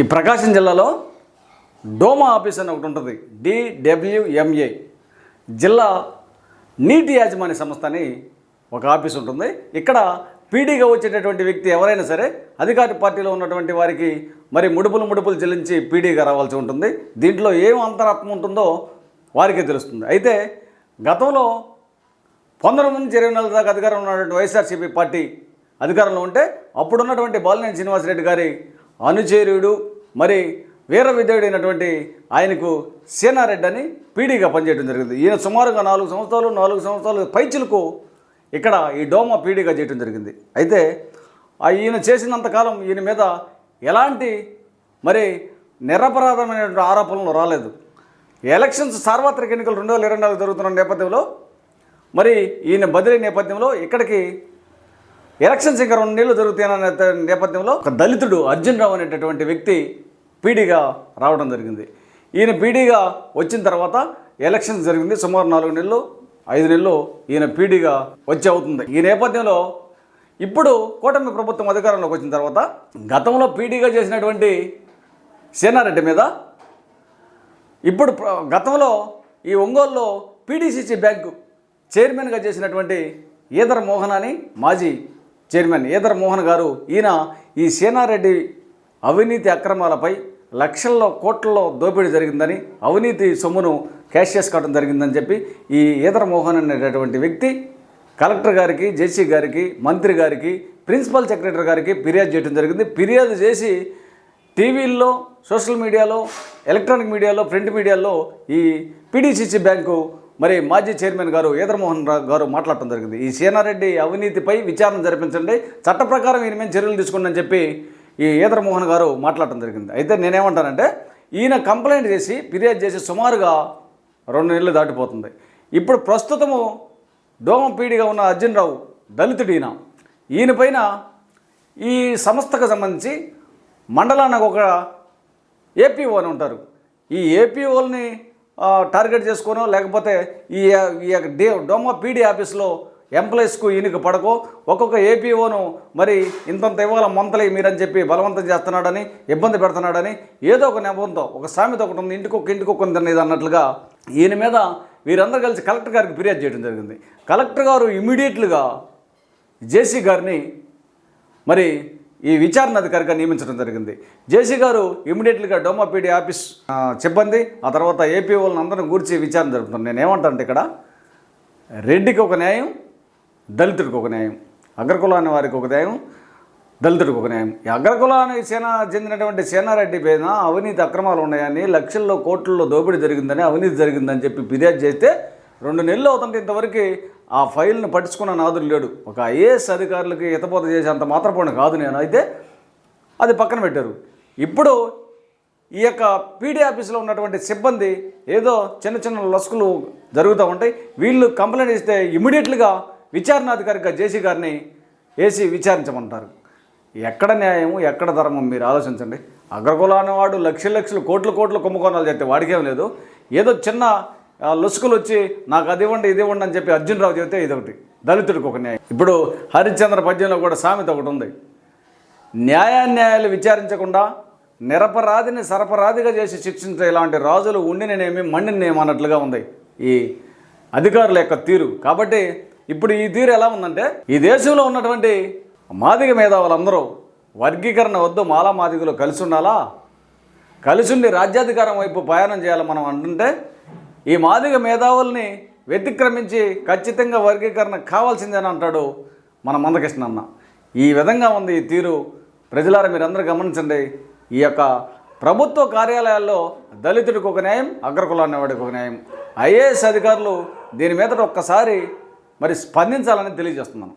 ఈ ప్రకాశం జిల్లాలో డోమా ఆఫీస్ అని ఒకటి ఉంటుంది. డిడబ్ల్యూఎంఏ జిల్లా నీటి యాజమాన్య సంస్థ అని ఒక ఆఫీస్ ఉంటుంది. ఇక్కడ పీడీగా వచ్చేటటువంటి వ్యక్తి ఎవరైనా సరే అధికార పార్టీలో ఉన్నటువంటి వారికి మరి ముడుపులు ముడుపులు చెల్లించి పీడీగా రావాల్సి ఉంటుంది. దీంట్లో ఏం అంతరాత్మ ఉంటుందో వారికే తెలుస్తుంది. అయితే గతంలో పంతొమ్మిది నుంచి ఇరవై నెలల దాకా అధికారంలో ఉన్నటువంటి వైఎస్ఆర్సీపీ పార్టీ అధికారంలో ఉంటే అప్పుడున్నటువంటి బాలినేని శ్రీనివాసరెడ్డి గారి అనుచరుడు మరి వీర విధేయుడైనటువంటి ఆయనకు సేనారెడ్డి అని పీడీగా పనిచేయడం జరిగింది. ఈయన సుమారుగా నాలుగు సంవత్సరాలు నాలుగు సంవత్సరాలు పైచులకు ఇక్కడ ఈ డోమా పీడీగా చేయడం జరిగింది. అయితే ఈయన చేసినంతకాలం ఈయన మీద ఎలాంటి మరి నిరపరాధమైనటువంటి ఆరోపణలు రాలేదు. ఎలక్షన్స్ సార్వత్రిక ఎన్నికలు రెండు వేల ఇరవై నాలుగు జరుగుతున్న నేపథ్యంలో మరి ఈయన బదిలీ నేపథ్యంలో ఇక్కడికి ఎలక్షన్స్ ఇంకా రెండు నెలలు జరుగుతాయన్న నేపథ్యంలో ఒక దళితుడు అర్జున్ రావు అనేటటువంటి వ్యక్తి పీడీగా రావడం జరిగింది. ఈయన పీడీగా వచ్చిన తర్వాత ఎలక్షన్స్ జరిగింది. సుమారు నాలుగు నెలలు ఐదు నెలలు ఈయన పీడీగా వచ్చే అవుతుంది. ఈ నేపథ్యంలో ఇప్పుడు కూటమి ప్రభుత్వం అధికారంలోకి వచ్చిన తర్వాత గతంలో పీడీగా చేసినటువంటి సేనారెడ్డి మీద ఇప్పుడు గతంలో ఈ ఒంగోలులో పీడీసీసీ బ్యాంకు చైర్మన్గా చేసినటువంటి ఈదర మోహన్ అని మాజీ చైర్మన్ ఈదర మోహన్ గారు ఈయన ఈ సేనారెడ్డి అవినీతి అక్రమాలపై లక్షల్లో కోట్లలో దోపిడీ జరిగిందని అవినీతి సొమ్మును క్యాష్ చేసుకోవడం జరిగిందని చెప్పి ఈ ఈదర మోహన్ అనేటటువంటి వ్యక్తి కలెక్టర్ గారికి జేసీ గారికి మంత్రి గారికి ప్రిన్సిపల్ సెక్రటరీ గారికి ఫిర్యాదు చేయడం జరిగింది. ఫిర్యాదు చేసి టీవీల్లో సోషల్ మీడియాలో ఎలక్ట్రానిక్ మీడియాలో ప్రింట్ మీడియాలో ఈ పీడీసీసీ బ్యాంకు మరి మాజీ చైర్మన్ గారు ఈదరమోహన్ రావు గారు మాట్లాడటం జరిగింది. ఈ సీనారెడ్డి అవినీతిపై విచారణ జరిపించండి చట్ట ప్రకారం ఈయన చర్యలు తీసుకుందని చెప్పి ఈ ఈదరమోహన్ గారు మాట్లాడటం జరిగింది. అయితే నేనేమంటానంటే ఈయన కంప్లైంట్ చేసి ఫిర్యాదు చేసి సుమారుగా రెండు నెలలు దాటిపోతుంది. ఇప్పుడు ప్రస్తుతము డోమం పీడిగా ఉన్న అర్జున్ రావు దళితుడు ఈయన. ఈయన పైన ఈ సంస్థకు సంబంధించి మండలానికి ఒక ఏపీఓ అని ఉంటారు. ఈ ఏపీఓల్ని టార్గెట్ చేసుకోనో లేకపోతే ఈ ఈ యొక్క డే డోమా పీడీ ఆఫీస్లో ఎంప్లాయీస్కు ఈయనకు పడకో. ఒక్కొక్క ఏపీఓను మరి ఇంతంత ఇవ్వాల మంతలే మీరని చెప్పి బలవంతం చేస్తున్నాడని ఇబ్బంది పెడుతున్నాడని ఏదో ఒక నెపంతో ఒక సామెత ఒకటి ఉంది ఇంటికొక ఇంటికొక ఇంటికి ఒక తినేది అన్నట్లుగా ఈయన మీద వీరందరూ కలిసి కలెక్టర్ గారికి ఫిర్యాదు చేయడం జరిగింది. కలెక్టర్ గారు ఇమీడియట్లుగా జేసీ గారిని మరి ఈ విచారణ అధికారిగా నియమించడం జరిగింది. జేసీ గారు ఇమీడియట్లీగా డోమాపీడీ ఆఫీస్ ఆ, సిబ్బంది ఆ తర్వాత ఏపీ వాళ్ళని అందరం గూర్చి విచారణ జరుపుతాను నేను ఏమంటానంటే ఇక్కడ రెడ్డికి ఒక న్యాయం దళితుడికి ఒక న్యాయం అగ్రకులాన్ని వారికి ఒక న్యాయం దళితుడికి ఒక న్యాయం. ఈ అగ్రకులానికి సేన చెందినటువంటి సేనారెడ్డి పైన అవినీతి అక్రమాలు ఉన్నాయని లక్షల్లో కోట్లలో దోపిడీ జరిగిందని అవినీతి జరిగిందని చెప్పి ఫిర్యాదు చేస్తే రెండు నెలలు అవుతుంటే ఇంతవరకు ఆ ఫైల్ని పట్టించుకున్న నాదులు లేడు. ఒక ఐఏఎస్ అధికారులకి హితబోధ చేసేంత మాత్రపోయిన కాదు నేను. అయితే అది పక్కన పెట్టారు. ఇప్పుడు ఈ యొక్క పీడీ ఆఫీసులో ఉన్నటువంటి సిబ్బంది ఏదో చిన్న చిన్న లొసుకులు జరుగుతూ ఉంటాయి. వీళ్ళు కంప్లైంట్ ఇస్తే ఇమీడియట్లుగా విచారణాధికారిగా జేసీ గారిని వేసి విచారించమంటారు. ఎక్కడ న్యాయం ఎక్కడ ధర్మం మీరు ఆలోచించండి. అగ్రకులాన్ని వాడు లక్షల లక్షలు కోట్ల కోట్ల కుంభకోణాలు చేస్తే వాడికేం లేదు. ఏదో చిన్న లుసుకులు లొసుకులు వచ్చి నాకు అది ఇవ్వండి ఇది ఇవ్వండి అని చెప్పి అర్జున్ రావు చెబితే ఇదొకటి. దళితుడికి ఒక న్యాయం. ఇప్పుడు హరిశ్చంద్ర పద్యంలో కూడా సామెత ఒకటి ఉంది. న్యాయాన్యాయాలు విచారించకుండా నిరపరాధిని సరపరాధిగా చేసి శిక్షించే ఇలాంటి రాజులు ఉండిననేమి మండినేమి అన్నట్లుగా ఉంది ఈ అధికారుల యొక్క తీరు. కాబట్టి ఇప్పుడు ఈ తీరు ఎలా ఉందంటే ఈ దేశంలో ఉన్నటువంటి మాదిగ మేధావులందరూ వర్గీకరణ వద్దు మాలా మాదిగలు కలిసి ఉండాలా? కలిసి ఉండి రాజ్యాధికారం వైపు ప్రయాణం చేయాలి మనం అంటుంటే ఈ మాదిగ మేధావుల్ని వ్యతిక్రమించి ఖచ్చితంగా వర్గీకరణ కావాల్సిందని అంటాడు మన మందకృష్ణ అన్న. ఈ విధంగా ఉంది ఈ తీరు. ప్రజలారా మీరందరూ గమనించండి. ఈ యొక్క ప్రభుత్వ కార్యాలయాల్లో దళితుడికి ఒక న్యాయం అగ్రకులాన్ని వాడికి ఒక న్యాయం. ఐఏఎస్ అధికారులు దీని మీద ఒక్కసారి మరి స్పందించాలని తెలియజేస్తున్నాను.